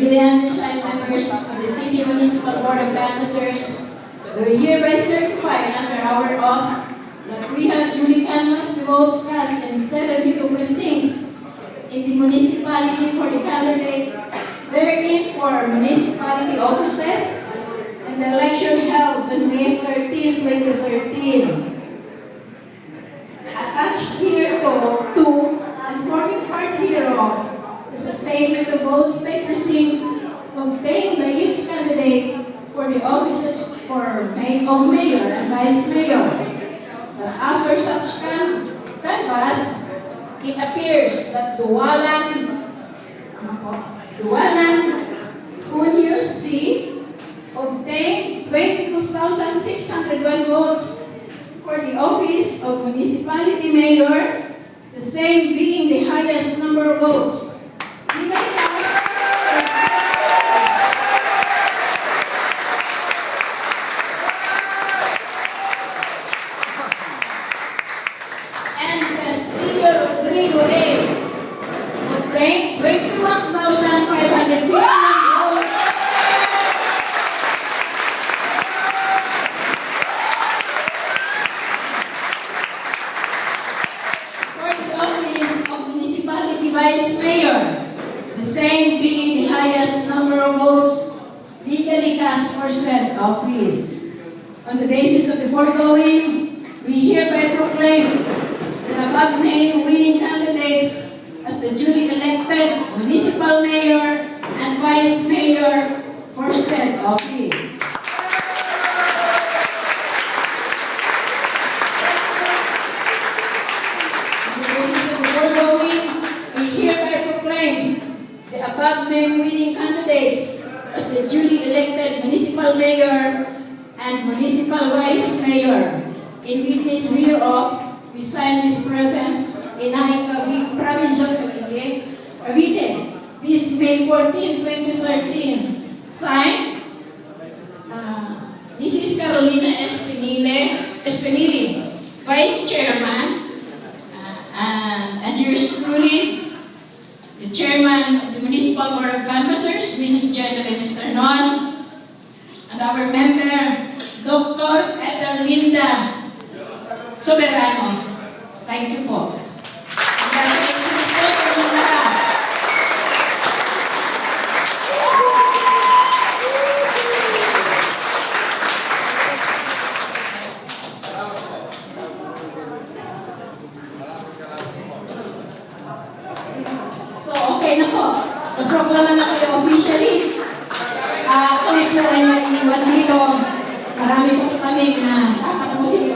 Brilliant child members of the City Municipal Board of Canvassers, we hereby certify under our oath that we have duly canvassed the votes cast in 72 precincts in the municipality for the candidates therein for municipality offices and the election held on May 13, 2013. Attached here to and forming part hereof is a statement of votes for the offices for of mayor and vice mayor. After such can, canvass, it appears that Duwalan? Duwalan Junius C. obtained 22,601 votes for the office of municipality mayor, the same being the highest number of votes. Given that, and Castillo Rodrigo A. obtained 21,551 votes. the office of municipality vice mayor, the same being the highest number of votes legally cast for said office. On the basis of the foregoing, we hereby proclaim above named winning candidates as the duly elected municipal mayor and vice mayor for said office. Above named winning candidates as the duly elected municipal mayor and municipal vice mayor. In witness whereof, we sign this presence in Naikawi, province of Cavite, Cavite, this May 14, 2013. Signed, uh, Mrs. Carolina Espinile, Espinili, Vice Chairman, uh, and, and yours truly, the Chairman of the Municipal Board of Canvassers, Mrs. Jacqueline Esternon, and our member, Dr. Edelminda Soberano. Thank you po. Congratulations po lahat. So, okay na po. Nagproklama na kayo officially. Kami po ay naiiwan dito. Marami po kami na tatapusin